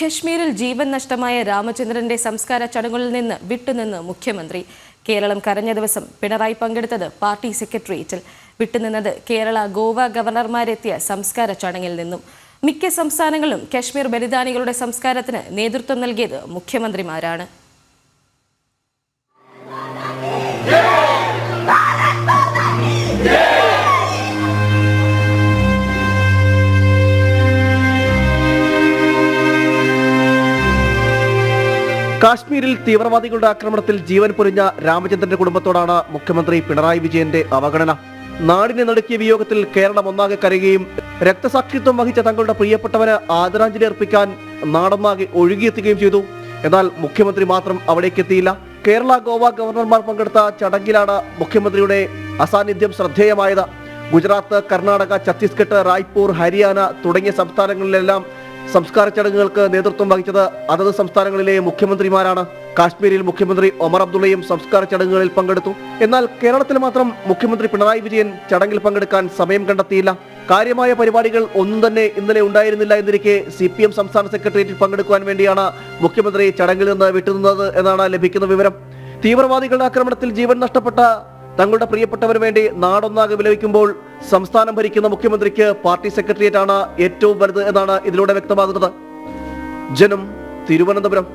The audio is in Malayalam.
കശ്മീരിൽ ജീവൻ നഷ്ടമായ രാമചന്ദ്രന്റെ സംസ്കാര ചടങ്ങുകളിൽ നിന്ന് വിട്ടുനിന്ന് മുഖ്യമന്ത്രി. കേരളം കരഞ്ഞ ദിവസം പിണറായി പങ്കെടുത്തത് പാർട്ടി സെക്രട്ടേറിയറ്റിൽ. വിട്ടുനിന്നത് കേരള ഗോവ ഗവർണർമാരെത്തിയ സംസ്കാര ചടങ്ങിൽ നിന്നും. മിക്ക സംസ്ഥാനങ്ങളിലും കശ്മീർ ബലിദാനികളുടെ സംസ്കാരത്തിന് നേതൃത്വം നൽകിയത് മുഖ്യമന്ത്രിമാരാണ്. കാശ്മീരിൽ തീവ്രവാദികളുടെ ആക്രമണത്തിൽ ജീവൻ പൊരിഞ്ഞ രാമചന്ദ്രന്റെ കുടുംബത്തോടാണ് മുഖ്യമന്ത്രി പിണറായി വിജയന്റെ അവഗണന. നാടിനെ നടുക്കിയ വിയോഗത്തിൽ കേരളം ഒന്നാകെ കരയുകയും രക്തസാക്ഷിത്വം വഹിച്ച തങ്ങളുടെ പ്രിയപ്പെട്ടവന് ആദരാഞ്ജലി അർപ്പിക്കാൻ നാടൊന്നാകെ ഒഴുകിയെത്തുകയും ചെയ്തു. എന്നാൽ മുഖ്യമന്ത്രി മാത്രം അവിടേക്ക് എത്തിയില്ല കേരള ഗോവ ഗവർണർമാർ പങ്കെടുത്ത ചടങ്ങിലാണ് മുഖ്യമന്ത്രിയുടെ അസാന്നിധ്യം ശ്രദ്ധേയമായത്. ഗുജറാത്ത് കർണാടക ഛത്തീസ്ഗഡ് റായ്പൂർ ഹരിയാന തുടങ്ങിയ സംസ്ഥാനങ്ങളിലെല്ലാം സംസ്കാര ചടങ്ങുകൾക്ക് നേതൃത്വം വഹിച്ചത് അതത് സംസ്ഥാനങ്ങളിലെ മുഖ്യമന്ത്രിമാരാണ്. കാശ്മീരിൽ മുഖ്യമന്ത്രി ഒമർ അബ്ദുള്ളയും സംസ്കാര ചടങ്ങുകളിൽ പങ്കെടുത്തു. എന്നാൽ കേരളത്തിൽ മാത്രം മുഖ്യമന്ത്രി പിണറായി വിജയൻ ചടങ്ങിൽ പങ്കെടുക്കാൻ സമയം കണ്ടെത്തിയില്ല. കാര്യമായ പരിപാടികൾ ഒന്നും തന്നെ ഇന്നലെ ഉണ്ടായിരുന്നില്ല എന്നിരിക്കെ സി പി എം സംസ്ഥാന സെക്രട്ടേറിയറ്റിൽ പങ്കെടുക്കുവാൻ വേണ്ടിയാണ് മുഖ്യമന്ത്രി ചടങ്ങിൽ നിന്ന് വിട്ടുനിന്നത് എന്നാണ് ലഭിക്കുന്ന വിവരം. തീവ്രവാദികളുടെ ആക്രമണത്തിൽ ജീവൻ നഷ്ടപ്പെട്ട തങ്ങളുടെ പ്രിയപ്പെട്ടവന് വേണ്ടി നാടൊന്നാകെ വിലപിക്കുമ്പോൾ സംസ്ഥാനം ഭരിക്കുന്ന മുഖ്യമന്ത്രിക്ക് പാർട്ടി സെക്രട്ടേറിയറ്റ് ആണ് ഏറ്റവും വലുത് എന്നാണ് ഇതിലൂടെ വ്യക്തമാകുന്നത്. ജനം തിരുവനന്തപുരം